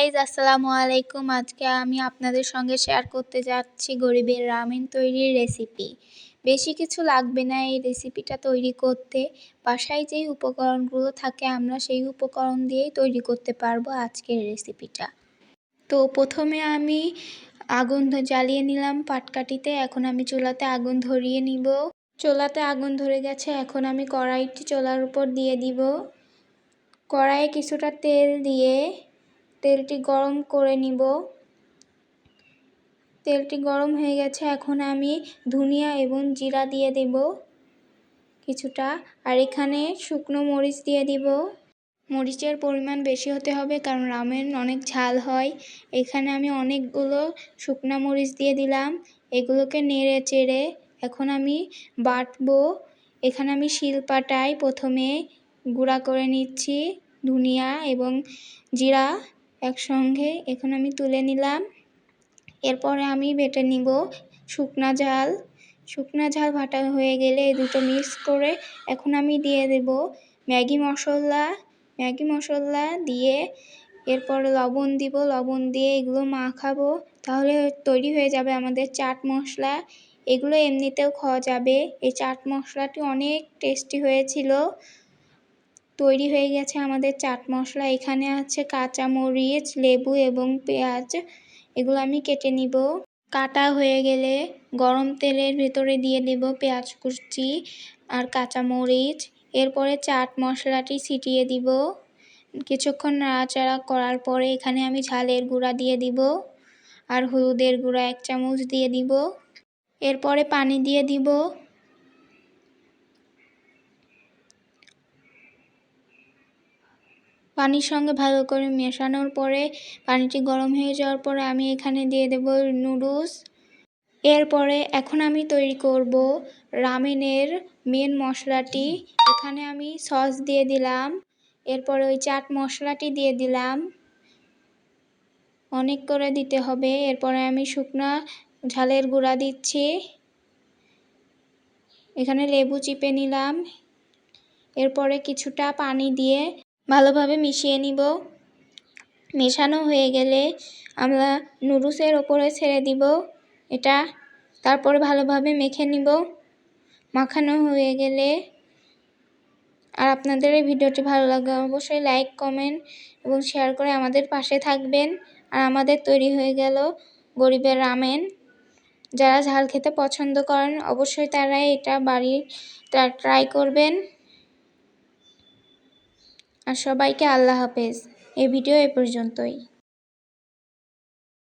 Guys আসসালামু আলাইকুম। আজকে আমি আপনাদের সঙ্গে শেয়ার করতে যাচ্ছি গরিবের রামেন তৈরির রেসিপি বেশি কিছু লাগবে না এই রেসিপিটা তৈরি করতে। বাসায় যেই উপকরণগুলো থাকে, আমরা সেই উপকরণ দিয়েই তৈরি করতে পারব আজকের রেসিপিটা তো প্রথমে আমি আগুন জ্বালিয়ে নিলাম পাটকাঠিতে। এখন আমি চুলাতে আগুন ধরিয়ে নিব। চুলাতে আগুন ধরে গেছে, এখন আমি কড়াইটি চোলার উপর দিয়ে দিব। কড়াইয়ে কিছুটা তেল দিয়ে তেলটি গরম করে নিব। তেলটি গরম হয়ে গেছে, এখন আমি ধনিয়া এবং জিরা দিয়ে দেব কিছুটা। আর এখানে শুকনো মরিচ দিয়ে দিব। মরিচের পরিমাণ বেশি হতে হবে, কারণ রামেন অনেক ঝাল হয়। এখানে আমি অনেকগুলো শুকনো মরিচ দিয়ে দিলাম, এগুলোকে নেড়ে চেড়ে এখন আমি বাটবো। এখানে আমি শিলপাটায় প্রথমে গুঁড়া করে নিচ্ছি ধনিয়া এবং জিরা। একসঙ্গে, এখন আমি তুলে নিলাম। এরপরে আমি বেটে নিব শুকনা ঝাল। শুকনা ঝাল ভাটা হয়ে গেলে এই দুটো মিক্স করে এখন আমি দিয়ে দেব ম্যাগি মশলা। ম্যাগি মশলা দিয়ে এরপর লবণ দিব। লবণ দিয়ে এগুলো মাখাবো। তাহলে তৈরি হয়ে যাবে আমাদের চাট মশলা। এগুলো এমনিতেও খাওয়া যাবে। এই চাট মশলাটি অনেক টেস্টি হয়েছিল। তৈরি হয়ে গেছে আমাদের চাট মশলা। এখানে আছে কাঁচা মরিচ লেবু এবং পেঁয়াজ। এগুলো আমি কেটে নিব। কাটা হয়ে গেলে গরম তেলের ভেতরে দিয়ে দেব পেঁয়াজ কুচি আর কাঁচা মরিচ এরপরে চাট মশলাটি ছিটিয়ে দিব। কিছুক্ষণ নাড়াচাড়া করার পরে এখানে আমি ঝালের গুঁড়া দিয়ে দিব আর হলুদের গুঁড়া এক চামচ দিয়ে দিব। এরপরে পানি দিয়ে দিব। পানির সঙ্গে ভালো করে মেশানোর পরে পানিটি গরম হয়ে যাওয়ার পরে আমি এখানে দিয়ে দেব নুডলস। এরপরে এখন আমি তৈরি করব রামেনের মেন মশলাটি। এখানে আমি সস দিয়ে দিলাম। এরপরে ওই চাট মশলাটি দিয়ে দিলাম। অনেক করে দিতে হবে। এরপরে আমি শুকনা ঝালের গুঁড়া দিচ্ছি। এখানে লেবু চিপে নিলাম। এরপরে কিছুটা পানি দিয়ে ভালোভাবে মিশিয়ে নিব। মেশানো হয়ে গেলে আমরা নুডলসের ওপরে ছেড়ে দিব এটা। তারপরে ভালোভাবে মেখে নিব। মাখানো হয়ে গেলে। আর আপনাদের এই ভিডিওটি ভালো লাগে অবশ্যই লাইক কমেন্ট এবং শেয়ার করে আমাদের পাশে থাকবেন। আর আমাদের তৈরি হয়ে গেল গরিবের রামেন যারা ঝাল খেতে পছন্দ করেন অবশ্যই তারা এটা বাড়ি ট্রাই করবেন। আর সবাইকে আল্লাহ হাফেজ। এই ভিডিও এ পর্যন্তই।